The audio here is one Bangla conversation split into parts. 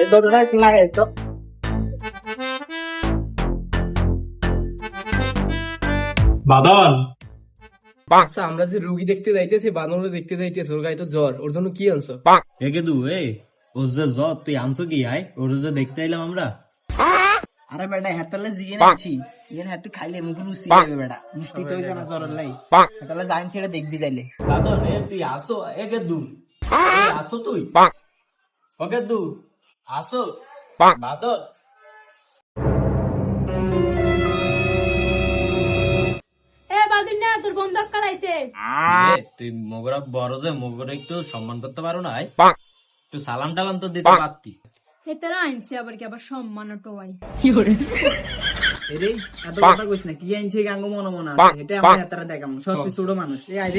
এই দরজাটা লাগাই তো। বাদল। আচ্ছা আমরা যে রুগী দেখতে যাইতেছি বানরে দেখতে যাইতেছি ওর গায়ে তো জ্বর ওর জন্য কি আনছো? একে দু এ ওর যে জ্বর তুই আনছো কি আয়? ওর যে দেখতে এলাম আমরা। আরে বেটা হেতালে জিগে নাছি ইয়েন হেতু খাইলে মুখ রুচি যাবে বেটা। মিষ্টি তো জানা জরর লাই। হেতালে জান ছেড়ে দেখবি যাইলে বাদল এ তুই আসো একে দু আসো তুই। ওকে দু আসো বাদল। এ বাদিন না তোর বন্ধু কালাইছে তুই মগরা বড় যে মগরা একটু সম্মান করতে পারো না একটু সালাম টালাম তো দিতে পারতি। হেতারা আইনছে আবার কি আবার সম্মান টোয়াই এত কথা কইস না কি আইনছে গাঙ্গ মনে মনে আছে এটা আমার হেতারা দেখাম সত্যি ছোট মানুষ। এই আইরে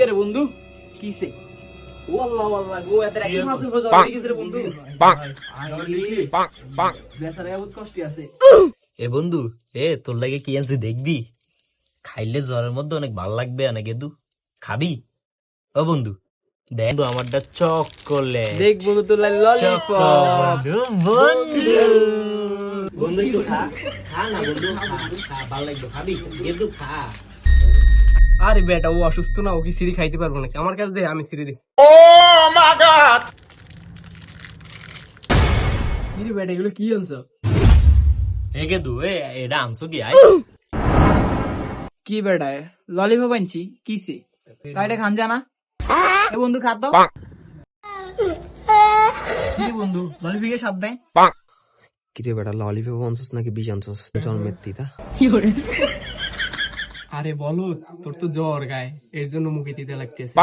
কি রে বন্ধু? কিসে ওয়াল্লাহ ওয়াল্লাহ গো এত একশো মাসের উপর হয়ে গেছে রে বন্ধু। বেচারা বহুত কষ্ট আছে। এ বন্ধু এ তোর লাগে কি আনছি দেখবি? খাইলে জ্বরের মধ্যে অনেক ভালো লাগবে অনেক দু খাবি? ও বন্ধু দেখ তো আমারটা চকলেট। দেখ বন্ধু তোর ললিপপ বন্ধু। খা খা। না বন্ধু খা খা ভালো লাগবে খাবি? কিন্তু খা। আরে বেটা ও অসুস্থ না ও কি সিঁড়ি খাইতে পারব নাকি? আমার কাছে দে আমি সিঁড়ি দিই কি রে বেটা এগুলো কি আনছো? একে দু এ এটা আনছো কি আয় কি বেটা ললিপপ আনছি কিসে কাইটা খান জানা এ বন্ধু খাত দাও কি বন্ধু ললিপপে স্বাদ দেয়? কিরে বেটা ললিপপ আনছস নাকি বিষ আনছস? জন্মের তিতা। আরে বলো তোর তো জ্বর গায়ে। এর জন্য মুখে দিতে লাগতেছে।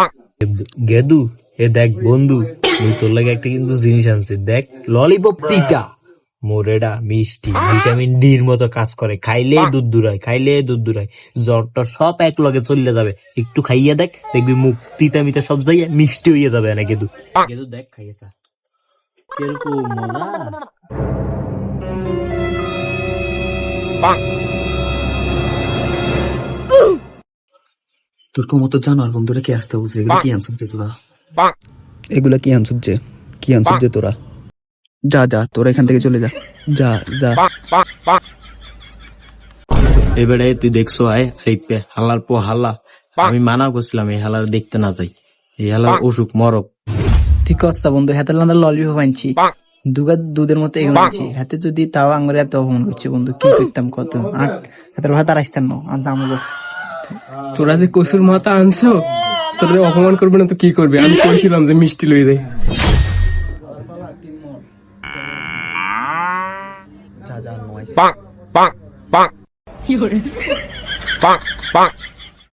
গেদু এ দেখ বন্ধু আমি তোর লাগে একটা কিন্তু জিনিস আনছি। দেখ ললিপপ টিকা মোরেডা মিষ্টি ভিটামিন ডি এর মতো কাজ করে। খাইলে দুধ দূরায় খাইলে দুধ দূরায় জ্বরটা সব এক লগে চলে যাবে। একটু খাইয়ে দেখ দেখবি মুখ তিতা মিতা সব যাইয়া মিষ্টি হইয়া যাবে না গেদু। গেদু দেখ খাইয়েছা। কীরকম মজা। তোর মতো জানার বন্ধুরা কি আসতে বলছে? এগুলো কি তোরা? এগুলা কি আনছস যে? কি যে তোরা? যা যা তোরা এখান থেকে চলে যা। যা যা। এবারে তুই দেখছ আয় হালার পর হাল্লা আমি মানা করছিলাম এই হালার দেখতে না যাই। এই হালার অসুখ মরক। ঠিক কথা বন্ধু হাতে লান্ডা ললিপপ আনছি। দুগা দুধের মতো এগুলো আনছি। হাতে যদি তাও আঙ্গুরে এত অপমান করছে বন্ধু কি করতাম কত? আট হাতের ভাত আর আসতেন না আজ আমলো তোরা যে কসুর মাথা আনছো তোরা অপমান করবে না তো কি করবে? আমি কইছিলাম যে মিষ্টি লই দেয় পাক পাক নয়